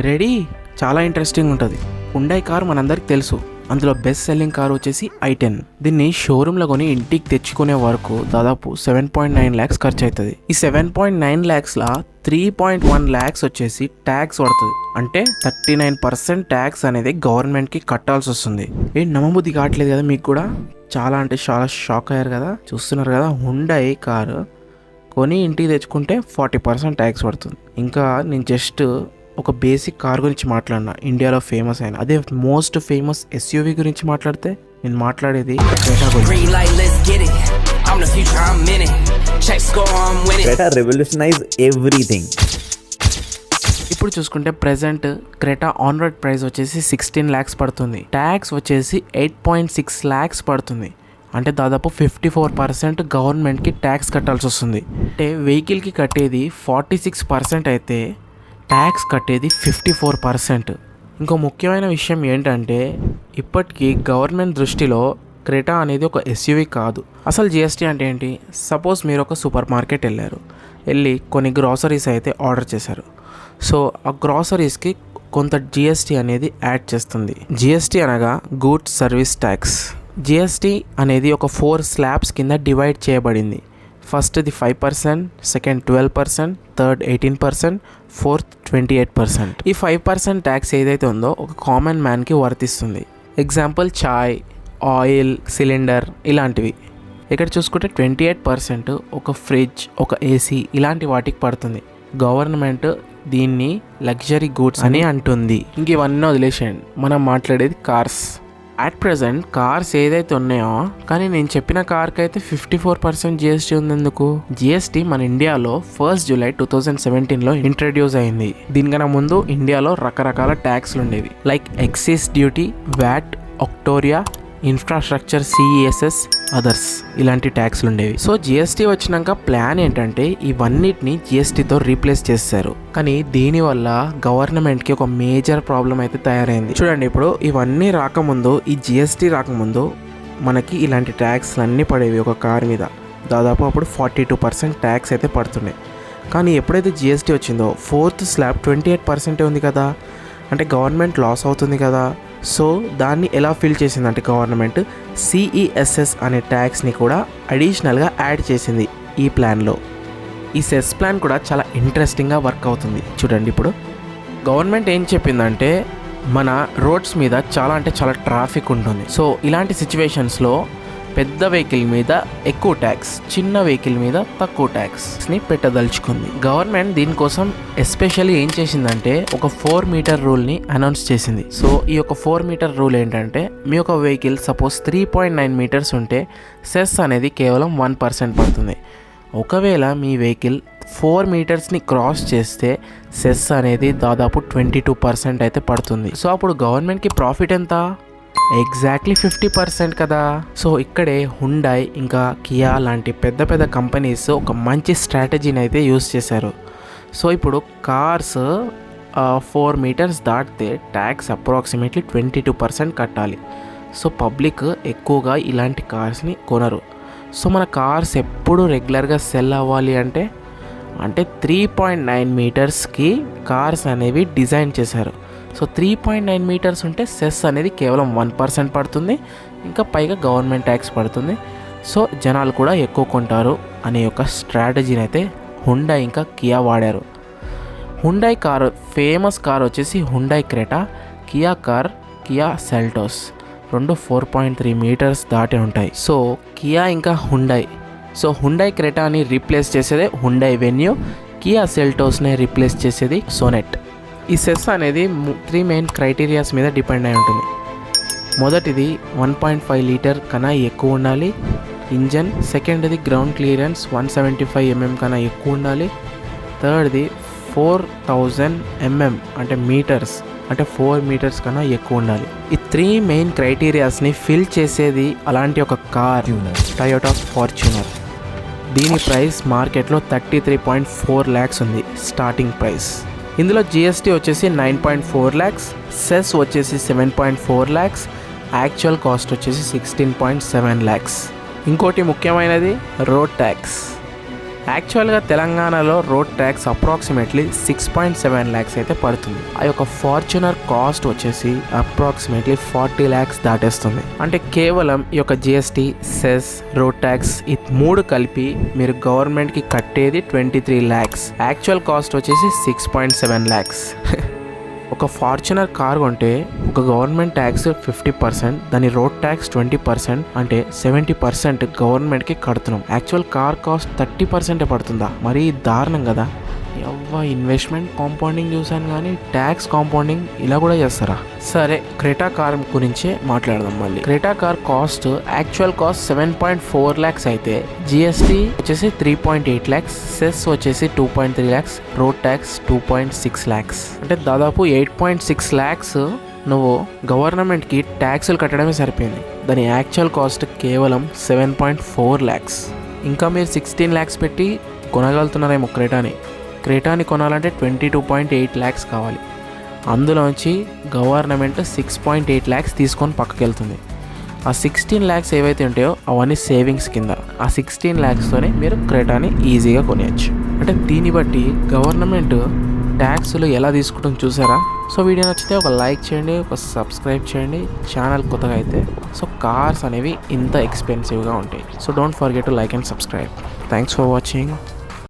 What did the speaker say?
Ready? చాలా interesting ఉంటుంది. Hyundai car మనందరికి తెలుసు. అందులో బెస్ట్ సెల్లింగ్ కార్ వచ్చేసి ఐ టెన్. దీన్ని షోరూంలో కొని ఇంటికి తెచ్చుకునే వరకు దాదాపు సెవెన్ పాయింట్ నైన్ ల్యాక్స్ ఖర్చు అవుతుంది ఈ సెవెన్ పాయింట్ నైన్ ల్యాక్స్లా త్రీ పాయింట్ వన్ ల్యాక్స్ వచ్చేసి ట్యాక్స్ పడుతుంది. అంటే థర్టీ నైన్ పర్సెంట్ ట్యాక్స్ అనేది గవర్నమెంట్కి కట్టాల్సి వస్తుంది. ఏ నమ్మబుద్ధి కావట్లేదు కదా మీకు కూడా? చాలా అంటే చాలా షాక్ అయ్యారు కదా? చూస్తున్నారు కదా హుండై కారు కొని ఇంటికి తెచ్చుకుంటే ఫార్టీ పర్సెంట్ ట్యాక్స్ పడుతుంది. ఇంకా నేను జస్ట్ ఒక బేసిక్ కార్ గురించి మాట్లాడినా ఇండియాలో ఫేమస్ అయిన. అదే మోస్ట్ ఫేమస్ ఎస్యూవి గురించి మాట్లాడితే నేను మాట్లాడేది revolutionized everything. ఇప్పుడు చూసుకుంటే present Creta on road price వచ్చేసి సిక్స్టీన్ ల్యాక్స్ పడుతుంది. ట్యాక్స్ వచ్చేసి ఎయిట్ పాయింట్ సిక్స్ ల్యాక్స్ పడుతుంది. అంటే దాదాపు ఫిఫ్టీ ఫోర్ పర్సెంట్ గవర్నమెంట్కి ట్యాక్స్ కట్టాల్సి వస్తుంది. అంటే వెహికల్కి కట్టేది ఫార్టీ సిక్స్ పర్సెంట్ అయితే ట్యాక్స్ కట్టేది ఫిఫ్టీ ఫోర్ పర్సెంట్ ఇంకో ముఖ్యమైన విషయం ఏంటంటే ఇప్పటికీ గవర్నమెంట్ దృష్టిలో క్రెటా అనేది ఒక ఎస్యూవి కాదు. అసలు జిఎస్టీ అంటే ఏంటి? సపోజ్ మీరు ఒక సూపర్ మార్కెట్ వెళ్ళారు. వెళ్ళి కొన్ని గ్రాసరీస్ అయితే ఆర్డర్ చేశారు. సో ఆ గ్రాసరీస్కి కొంత జిఎస్టీ అనేది యాడ్ చేస్తుంది. జిఎస్టీ అనగా గూడ్స్ సర్వీస్ ట్యాక్స్ జిఎస్టీ అనేది ఒక ఫోర్ స్లాబ్స్ కింద డివైడ్ చేయబడింది. ఫస్ట్ది five percent second twelve percent third eighteen percent fourth twenty eight percent. ఈ ఫైవ్ పర్సెంట్ ట్యాక్స్ ఏదైతే ఉందో ఒక కామన్ మ్యాన్కి వర్తిస్తుంది. ఎగ్జాంపుల్ చాయ్ ఆయిల్ సిలిండర్ ఇలాంటివి. ఇక్కడ చూసుకుంటే ట్వంటీ ఎయిట్ పర్సెంట్ ఒక ఫ్రిడ్జ్ ఒక ఏసీ ఇలాంటి వాటికి పడుతుంది. గవర్నమెంట్ దీన్ని లగ్జరీ గూడ్స్ అని అంటుంది. ఇంక ఇవన్నీ వదిలేసేయండి. మనం మాట్లాడేది కార్స్. అట్ ప్రజెంట్ కార్స్ ఏదైతే ఉన్నాయో కానీ నేను చెప్పిన కార్కి అయితే ఫిఫ్టీ ఫోర్ పర్సెంట్ జిఎస్టీ ఉంది ఎందుకు జిఎస్టీ మన ఇండియాలో ఫస్ట్ జూలై టూ థౌజండ్ సెవెంటీన్లో ఇంట్రడ్యూస్ అయింది. దీనికన్నా ముందు ఇండియాలో రకరకాల ట్యాక్స్లు ఉండేవి. Like excise duty VAT octroi infrastructure cess others ఇలాంటి ట్యాక్స్లు ఉండేవి. సో జిఎస్టీ వచ్చినాక ప్లాన్ ఏంటంటే ఇవన్నిటిని జిఎస్టీతో రీప్లేస్ చేస్తారు. కానీ దీనివల్ల గవర్నమెంట్కి ఒక మేజర్ ప్రాబ్లం అయితే తయారైంది. చూడండి ఇప్పుడు ఇవన్నీ రాకముందు ఈ జిఎస్టీ రాకముందు మనకి ఇలాంటి ట్యాక్స్లు అన్నీ పడేవి ఒక కార్ మీద. దాదాపు అప్పుడు ఫార్టీ టూ పర్సెంట్ ట్యాక్స్ అయితే పడుతుండే కానీ ఎప్పుడైతే జిఎస్టీ వచ్చిందో ఫోర్త్ స్లాబ్ ట్వంటీ ఎయిట్ పర్సెంటే ఉంది కదా? అంటే గవర్నమెంట్ లాస్ అవుతుంది కదా. సో దాన్ని ఎలా ఫిల్ చేసిందంటే గవర్నమెంట్ సిఈఎస్ఎస్ అనే ట్యాక్స్ని కూడా అడిషనల్గా యాడ్ చేసింది ఈ ప్లాన్లో. ఈ సెస్ ప్లాన్ కూడా చాలా ఇంట్రెస్టింగ్గా వర్క్ అవుతుంది. చూడండి ఇప్పుడు. గవర్నమెంట్ ఏం చెప్పిందంటే మన రోడ్స్ మీద చాలా అంటే చాలా ట్రాఫిక్ ఉంటుంది. సో ఇలాంటి సిచ్యువేషన్స్లో పెద్ద వెహికల్ మీద ఎక్కువ ట్యాక్స్ చిన్న వెహికల్ మీద తక్కువ ట్యాక్స్ని పెట్టదలుచుకుంది. గవర్నమెంట్ దీనికోసం ఎస్పెషల్లీ ఏం చేసిందంటే ఒక ఫోర్ మీటర్ రూల్ని అనౌన్స్ చేసింది. సో ఈ యొక్క ఫోర్ మీటర్ రూల్ ఏంటంటే మీ యొక్క vehicle suppose three point nine meters ఉంటే సెస్ అనేది కేవలం వన్ పర్సెంట్ పడుతుంది. ఒకవేళ మీ వెహికల్ ఫోర్ మీటర్స్ని క్రాస్ చేస్తే సెస్ అనేది దాదాపు ట్వంటీ టూ పర్సెంట్ అయితే పడుతుంది. సో అప్పుడు గవర్నమెంట్కి ప్రాఫిట్ ఎంత? ఎగ్జాక్ట్లీ ఫిఫ్టీ పర్సెంట్ కదా. సో ఇక్కడే హుండాయ్ ఇంకా కియా లాంటి పెద్ద పెద్ద కంపెనీస్ ఒక మంచి స్ట్రాటజీని అయితే యూస్ చేశారు. సో ఇప్పుడు కార్స్ ఫోర్ మీటర్స్ దాటితే tax approximately twenty two percent కట్టాలి. సో పబ్లిక్ ఎక్కువగా ఇలాంటి కార్స్ని కొనరు. సో మన కార్స్ ఎప్పుడు రెగ్యులర్గా సెల్ అవ్వాలి అంటే అంటే త్రీ పాయింట్ నైన్ మీటర్స్కి కార్స్ అనేవి డిజైన్ చేశారు. So three point nine meters ఉంటే సెస్ అనేది కేవలం వన్ పర్సెంట్ పడుతుంది. ఇంకా పైగా గవర్నమెంట్ ట్యాక్స్ పడుతుంది. సో జనాలు కూడా ఎక్కువ కొంటారు అనే ఒక స్ట్రాటజీని అయితే హుండా ఇంకా కియా వాడారు. హుండై కార్ ఫేమస్ కార్ వచ్చేసి Hyundai Creta Kia car Kia Seltos రెండు ఫోర్ పాయింట్ త్రీ మీటర్స్ దాటి ఉంటాయి. సో కియా ఇంకా హుండై సో హుండై క్రెటాని రీప్లేస్ చేసేదే హుండై వెన్యూ కియా సెల్టోస్ని రీప్లేస్ చేసేది సోనెట్ ఈ సెస్ అనేది త్రీ మెయిన్ క్రైటీరియాస్ మీద డిపెండ్ అయి ఉంటుంది. మొదటిది వన్ పాయింట్ ఫైవ్ లీటర్ కన్నా ఎక్కువ ఉండాలి. ఇంజన్. సెకండ్ది ground clearance one seventy five mm కన్నా ఎక్కువ ఉండాలి. థర్డ్ది ఫోర్ థౌజండ్ ఎంఎం అంటే మీటర్స్ అంటే ఫోర్ మీటర్స్ కన్నా ఎక్కువ ఉండాలి. ఈ త్రీ మెయిన్ క్రైటీరియాస్ని ఫిల్ చేసేది అలాంటి ఒక కార్ టయోటా ఫార్చునర్ దీని ప్రైస్ మార్కెట్లో thirty three point four lakhs ఉంది స్టార్టింగ్ ప్రైస్ ఇందులో జిఎస్టీ వచ్చేసి nine point four lakhs cess వచ్చేసి seven point four lakhs actual cost వచ్చేసి సిక్స్టీన్ పాయింట్ సెవెన్ ల్యాక్స్ ఇంకోటి ముఖ్యమైనది రోడ్ ట్యాక్స్ యాక్చువల్గా తెలంగాణలో road tax approximately six point seven lakhs అయితే పడుతుంది. ఆ యొక్క ఫార్చునర్ కాస్ట్ వచ్చేసి అప్రాక్సిమేట్లీ ఫార్టీ ల్యాక్స్ దాటేస్తుంది. అంటే కేవలం ఈ యొక్క జిఎస్టీ సెస్ రోడ్ ట్యాక్స్ ఈ మూడు కలిపి మీరు గవర్నమెంట్కి కట్టేది twenty three lakhs actual cost వచ్చేసి సిక్స్ పాయింట్ సెవెన్ ల్యాక్స్ ఒక ఫార్చునర్ కార్ కొంటే ఒక గవర్నమెంట్ ట్యాక్స్ ఫిఫ్టీ పర్సెంట్ దాని రోడ్ ట్యాక్స్ ట్వంటీ పర్సెంట్ అంటే సెవెంటీ పర్సెంట్ గవర్నమెంట్కి కడుతున్నాం. యాక్చువల్ కార్ కాస్ట్ థర్టీ పర్సెంటే పడుతుందా? మరీ దారుణం కదా. ఎవ్వ ఇన్వెస్ట్మెంట్ కాంపౌండింగ్ చూసాను కానీ ట్యాక్స్ కాంపౌండింగ్ ఇలా కూడా చేస్తారా? సరే క్రెటా కార్ గురించి మాట్లాడదాం మళ్ళీ. Creta car cost actual cost seven point four lakhs అయితే జిఎస్టీ వచ్చేసి three point eight lakhs cess వచ్చేసి two point three lakhs road tax two point six lakhs అంటే దాదాపు ఎయిట్ పాయింట్ సిక్స్ ల్యాక్స్ నువ్వు గవర్నమెంట్కి ట్యాక్సులు కట్టడమే సరిపోయింది. దాని యాక్చువల్ కాస్ట్ కేవలం సెవెన్ పాయింట్ ఫోర్ ల్యాక్స్ ఇంకా మీరు సిక్స్టీన్ ల్యాక్స్ పెట్టి కొనగలుగుతున్నారేమో క్రెటాని క్రేటాని కొనాలంటే twenty two point eight lakhs కావాలి. అందులోంచి government six point eight lakhs తీసుకొని పక్కకి వెళ్తుంది ఆ సిక్స్టీన్ ల్యాక్స్ ఏవైతే ఉంటాయో అవన్నీ సేవింగ్స్ కింద. ఆ సిక్స్టీన్ ల్యాక్స్తోనే మీరు క్రేటాని ఈజీగా కొనేయచ్చు. అంటే దీన్ని బట్టి గవర్నమెంట్ ట్యాక్స్లు ఎలా తీసుకుంటుందో చూసారా? సో వీడియో నచ్చితే ఒక లైక్ చేయండి ఒక సబ్స్క్రైబ్ చేయండి. ఛానల్ కొత్తగా అయితే సో కార్స్ అనేవి ఇంత ఎక్స్పెన్సివ్గా ఉంటాయి. So don't forget to like and subscribe. Thanks for watching.